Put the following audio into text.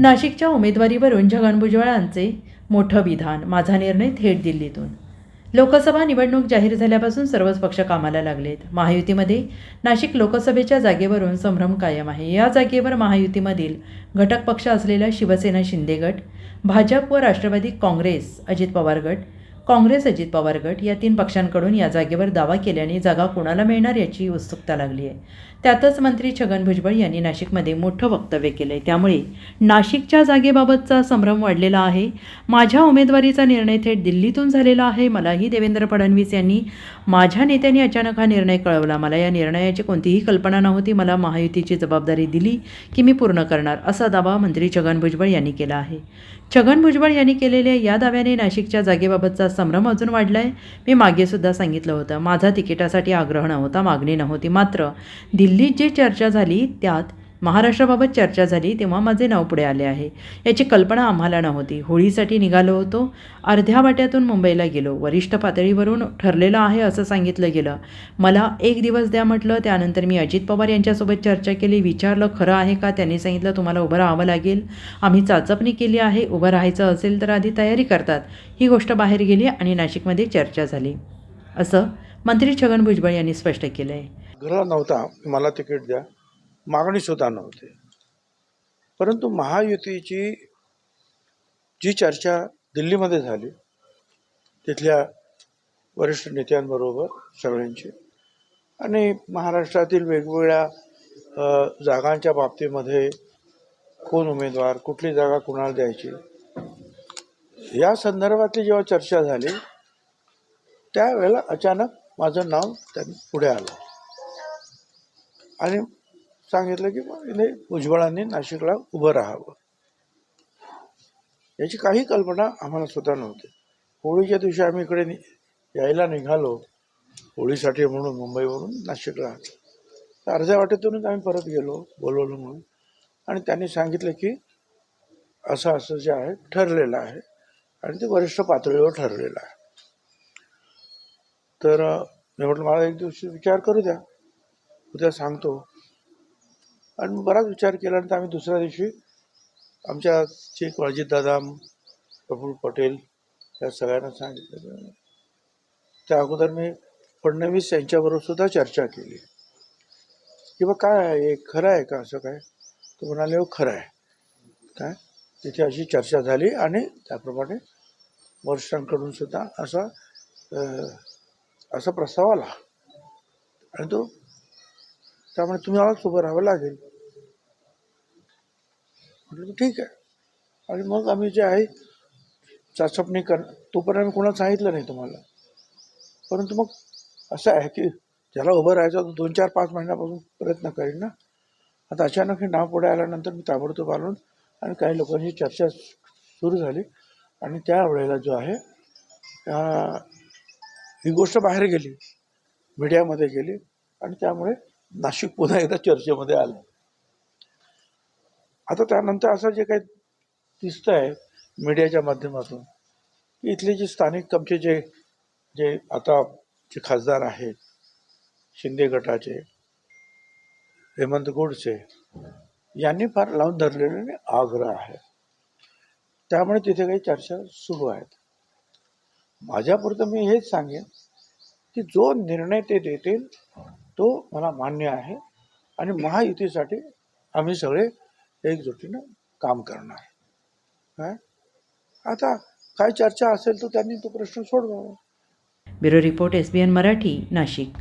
नाशिकच्या उमेदवारीवरून छगन भुजबळांचे मोठं विधान माझा निर्णय थेट दिल्लीतून. लोकसभा निवडणूक जाहीर झाल्यापासून सर्वच पक्ष कामाला लागलेत. महायुतीमध्ये नाशिक लोकसभेच्या जागेवरून संभ्रम कायम आहे. या जागेवर महायुतीमधील घटक पक्ष असलेला शिवसेना शिंदे गट भाजप व राष्ट्रवादी काँग्रेस अजित पवार गट काँग्रेस अजित पवार गट या तीन पक्षांकडून या जागेवर दावा केल्याने जागा कोणाला मिळणार याची उत्सुकता लागली आहे. त्यातच मंत्री छगन भुजबळ यांनी नाशिकमध्ये मोठं वक्तव्य केलं आहे त्यामुळे नाशिकच्या जागेबाबतचा संभ्रम वाढलेला आहे. माझ्या उमेदवारीचा निर्णय थेट दिल्लीतून झालेला आहे मलाही देवेंद्र फडणवीस यांनी. माझ्या नेत्यांनी अचानक हा निर्णय कळवला. मला या निर्णयाची कोणतीही कल्पना नव्हती. मला महायुतीची जबाबदारी दिली की मी पूर्ण करणार असा दावा मंत्री छगन भुजबळ यांनी केला आहे. छगन भुजबळ यांनी केलेल्या या दाव्याने नाशिकच्या जागेबाबतचा संभ्रम अजून वाढला आहे मी मागेसुद्धा सांगितलं होतं. माझा तिकिटासाठी आग्रह नव्हता मागणी नव्हती. मात्र दिल्लीत जी चर्चा झाली त्यात महाराष्ट्राबाबत चर्चा झाली तेव्हा माझे नाव पुढे आले आहे. याची कल्पना आम्हाला नव्हती. होळीसाठी निघालो होतो. अर्ध्या वाट्यातून मुंबईला गेलो. वरिष्ठ पातळीवरून ठरलेलं आहे असं सांगितलं गेलं. मला एक दिवस द्या म्हटलं त्यानंतर मी अजित पवार यांच्यासोबत चर्चा केली. विचारलं खरं आहे का? त्यांनी सांगितलं तुम्हाला उभं राहावं लागेल. आम्ही चाचपणी केली आहे. उभं राहायचं असेल तर आधी तयारी करतात. ही गोष्ट बाहेर गेली आणि नाशिकमध्ये चर्चा झाली. असं मंत्री छगन भुजबळ यांनी स्पष्ट केलं आहे नव्हता. मला तिकीट द्या. मागणी सुद्धा नव्हती. परंतु महायुतीची जी चर्चा दिल्लीमध्ये झाली तिथल्या वरिष्ठ नेत्यांबरोबर सगळ्यांची आणि महाराष्ट्रातील वेगवेगळ्या जागांच्या बाबतीमध्ये कोण उमेदवार कुठली जागा कुणाला द्यायची या संदर्भातली जेव्हा चर्चा झाली त्यावेळेला अचानक माझं नाव त्यांनी पुढे आलं. आणि सांगितलं की मग इथे भुजबळांनी नाशिकला उभं राहावं. याची काही कल्पना आम्हाला स्वतः नव्हती. होळीच्या दिवशी आम्ही इकडे यायला निघालो होळीसाठी म्हणून मुंबईवरून नाशिकला. तर अर्ध्या वाटेतूनच आम्ही परत गेलो बोलवलं म्हणून. आणि त्यांनी सांगितलं की असं असं जे आहे ठरलेलं आहे. आणि ते वरिष्ठ पातळीवर ठरलेलं आहे. तर मी म्हटलं मला एक दिवशी विचार करू द्या. उद्या सांगतो. आणि बराच विचार केल्यानंतर आम्ही दुसऱ्या दिवशी आमच्या चेक दादा प्रफुल्ल पटेल या सगळ्यांना सांगितलं. त्या अगोदर मी फडणवीस यांच्याबरोबर सुद्धा चर्चा केली. की बा काय आहे? हे खरं आहे का असं काय? तो म्हणाले हो खरं आहे. काय? तिथे अशी चर्चा झाली आणि त्याप्रमाणे वरिष्ठांकडून सुद्धा असा असा प्रस्ताव आला. आणि तो त्यामुळे तुम्हाला उभं राहावं लागेल. म्हटलं ठीक आहे. आणि मग आम्ही जे आहे चाचपणी कर तोपर्यंत आम्ही कोणाला सांगितलं नाही तुम्हाला. परंतु मग असं आहे की ज्याला उभं राहायचं तो दोन चार पाच महिन्यापासून प्रयत्न करेन ना. आता अचानक हे नाव पुढे आल्यानंतर मी ताबडतोब आलो आणि काही लोकांची चर्चा सुरू झाली. आणि त्यावेळेला जो आहे ही गोष्ट बाहेर गेली. मीडियामध्ये गेली. आणि त्यामुळे नाशिक पुन्हा एकदा चर्चेमध्ये आलं. आता त्यानंतर असं जे काही दिसतं आहे मीडियाच्या माध्यमातून की इथले जे स्थानिक आमचे जे जे आता जे खासदार आहेत शिंदे गटाचे हेमंत गोडसे यांनी फार लावून धरलेले आग्रह आहे. त्यामुळे तिथे काही चर्चा सुरू आहेत. माझ्यापुरतं मी हेच सांगेन की जो निर्णय ते देतील तो मला मान्य आहे. आणि महायुतीसाठी आम्ही सगळे एकजुटीनं काम करणार. काय आता काय चर्चा असेल तर त्यांनी तो प्रश्न सोडवावा. Bureau report S B N Marathi Nashik.